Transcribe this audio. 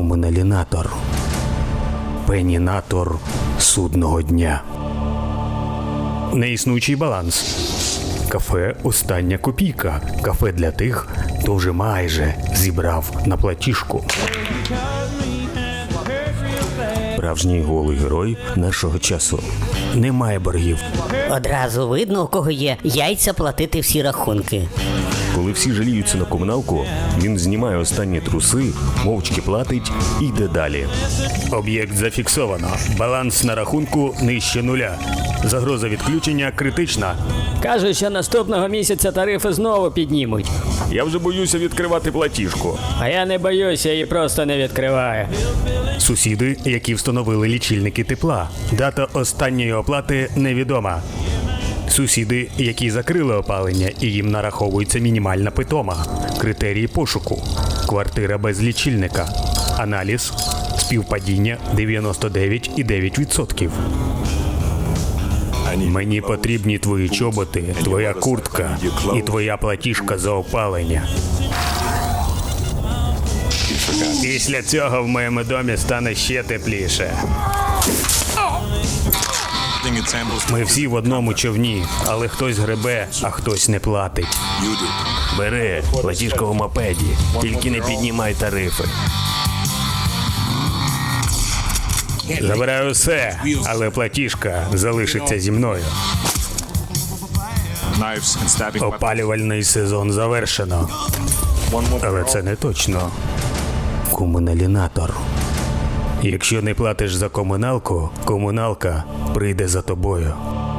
Комуналінатор. Пенінатор судного дня. Неіснуючий баланс. Кафе Остання копійка. Кафе для тих, хто вже майже зібрав на платіжку. Справжній голий герой нашого часу. Немає боргів. Одразу видно, у кого є яйця платити всі рахунки. Коли всі жаліються на комуналку, він знімає останні труси, мовчки платить і йде далі. Об'єкт зафіксовано. Баланс на рахунку нижче нуля. Загроза відключення критична. Кажуть, що наступного місяця тарифи знову піднімуть. Я вже боюся відкривати платіжку. А я не боюся і просто не відкриваю. Сусіди, які встановили лічильники тепла. Дата останньої оплати невідома. Сусіди, які закрили опалення і їм нараховується мінімальна питома. Критерії пошуку. Квартира без лічильника. Аналіз. Співпадіння 99,9%. Мені потрібні твої чоботи, твоя куртка і твоя платіжка за опалення. Після цього в моєму домі стане ще тепліше. Ми всі в одному човні, але хтось гребе, а хтось не платить. Бери платіжка у мопеді, тільки не піднімай тарифи. Забираю все, але платіжка залишиться зі мною. Опалювальний сезон завершено. Але це не точно. Комуналінатор. Якщо не платиш за комуналку, комуналка прийде за тобою.